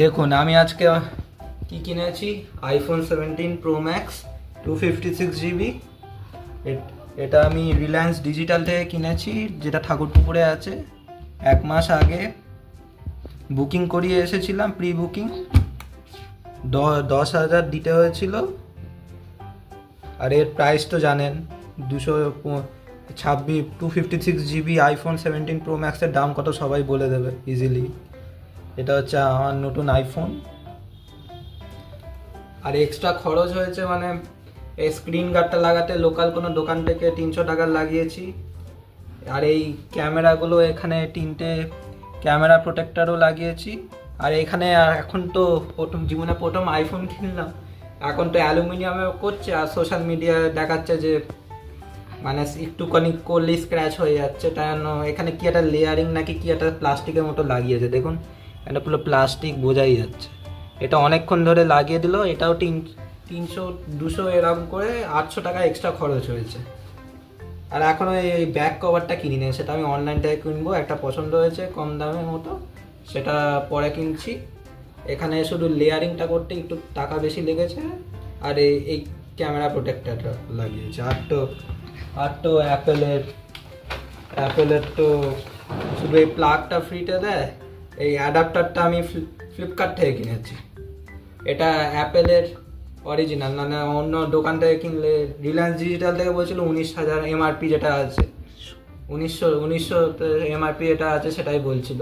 দেখুন, আমি আজকে কি কিনেছি? IPhone seventeen Pro Max two fifty six GB এটা আমি রিলায়েন্স ডিজিটাল থেকে কিনেছি, যেটা ঠাকুরপুকুরে আছে। এক মাস আগে বুকিং করিয়ে এসেছিলাম প্রি বুকিং দশ হাজার দিতে হয়েছিল। আর এর প্রাইস তো জানেন, দুশো ছাব্বিশ two fifty six GB iPhone seventeen Pro ম্যাক্সের দাম কত সবাই বলে দেবে ইজিলি এটা হচ্ছে আমার নতুন আইফোন আর এক্সট্রা খরচ হয়েছে মানে এই স্ক্রিন গার্ডটা লাগাতে লোকাল কোনো দোকান থেকে তিনশো টাকার লাগিয়েছি। আর এই ক্যামেরাগুলো এখানে তিনটে ক্যামেরা প্রোটেক্টারও লাগিয়েছি। আর এখানে এখন তো প্রথম, জীবনে প্রথম আইফোন কিনলাম। এখন তো অ্যালুমিনিয়ামে করছে আর সোশ্যাল মিডিয়ায় দেখাচ্ছে যে মানে একটুখানি করলেই স্ক্র্যাচ হয়ে যাচ্ছে। তাই এখানে কি একটা লেয়ারিং নাকি কি একটা প্লাস্টিকের মতো লাগিয়েছে। দেখুন এটা পুরো প্লাস্টিক বোঝাই যাচ্ছে। এটা অনেকক্ষণ ধরে লাগিয়ে দিল, এটাও তিন তিনশো, দুশো এরকম করে আটশো টাকা এক্সট্রা খরচ হয়েছে। আর এখনও এই ব্যাক কভারটা কিনি নি সেটা আমি অনলাইন থেকে কিনবো, একটা পছন্দ হয়েছে কম দামের মতো, সেটা পরে কিনছি। এখানে শুধু লেয়ারিংটা করতে একটু টাকা বেশি লেগেছে, আর এই এই ক্যামেরা প্রোটেক্টারটা লাগিয়েছে। আর তো আর তো অ্যাপেলের অ্যাপেলের তো শুধু এই প্লাগটা ফ্রিতে দেয় এই অ্যাডাপ্টারটা আমি ফ্লিপকার্ট থেকে কিনেছি। এটা অ্যাপেলের অরিজিনাল মানে অন্য দোকান থেকে কিনলে রিলায়েন্স ডিজিটাল থেকে বলছিল উনিশ হাজার এমআরপি যেটা আছে। উনিশশো উনিশশো এমআরপি যেটা আছে সেটাই বলছিল।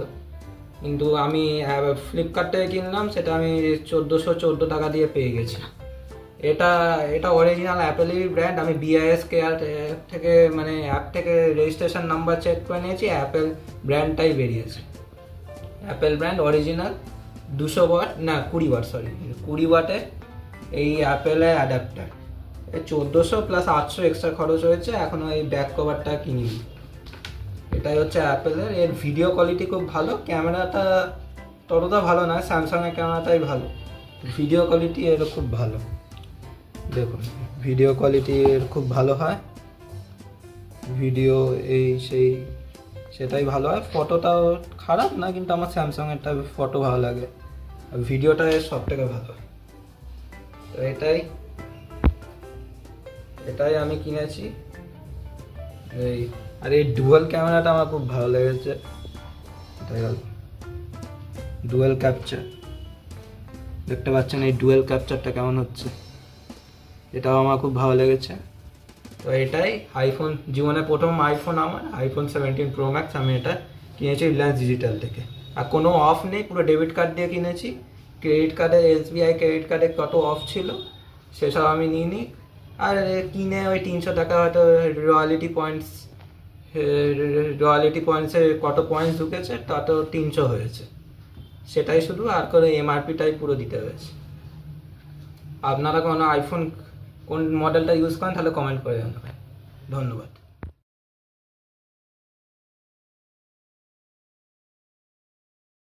কিন্তু আমি ফ্লিপকার্ট থেকে কিনলাম, সেটা আমি চোদ্দোশো চোদ্দ টাকা দিয়ে পেয়ে গেছি। এটা এটা অরিজিনাল অ্যাপেলেরই ব্র্যান্ড আমি বিআইএস কেয়ার থেকে মানে অ্যাপ থেকে রেজিস্ট্রেশন নাম্বার চেক করে নিয়েছি অ্যাপেল ব্র্যান্ডটাই বেরিয়েছে। অ্যাপেল ব্র্যান্ড অরিজিনাল দুশো ওয়াট না, কুড়ি ওয়াট সরি কুড়ি ওয়াটে এই অ্যাপেলের অ্যাডাপ্টার চোদ্দোশো প্লাস আটশো এক্সট্রা খরচ হয়েছে এখনও এই ব্যাক কভারটা কিনিনি। এটাই হচ্ছে অ্যাপেলের এর ভিডিও কোয়ালিটি খুব ভালো, ক্যামেরাটা ততটা ভালো না স্যামসাংয়ের ক্যামেরাটাই ভালো। ভিডিও কোয়ালিটি এর খুব ভালো। দেখুন ভিডিও কোয়ালিটি এর খুব ভালো হয়। ভিডিও এই সেই সেটাই ভালো। হয় ফটোটাও খারাপ না, কিন্তু আমার স্যামসাংয়েরটা ফটো ভালো লাগে। আর ভিডিওটা সব থেকে ভালো। তো এটাই। এটাই আমি কিনেছি। এই, আর এই ডুয়াল ক্যামেরাটা আমার খুব ভালো লেগেছে। এটাই ডুয়েল ক্যাপচার। দেখতে পাচ্ছেন এই ডুয়েল ক্যাপচারটা কেমন হচ্ছে। এটাও আমার খুব ভালো লেগেছে। তো এটাই আইফোন জীবনে প্রথম আইফোন আমার আইফোন সেভেন্টিন প্রো ম্যাক্স আমি এটা কিনেছি রিলায়েন্স ডিজিটাল থেকে। আর কোনো অফ নেই, পুরো ডেবিট কার্ড দিয়ে কিনেছি। ক্রেডিট কার্ডে এসবিআই ক্রেডিট কার্ডে কত অফ ছিল, সেসব আমি নিই নি আর কিনে ওই তিনশো টাকা হয়তো রয়্যালিটি পয়েন্টস রয়্যালিটি পয়েন্টসে কত পয়েন্টস ঢুকেছে তত তিনশো হয়েছে। সেটাই শুধু, আর করে এমআরপিটাই পুরো দিতে হয়েছে। আপনারা কোনো আইফোন কোন মডেলটা ইউজ করেন তাহলে কমেন্ট করে জানাবেন ধন্যবাদ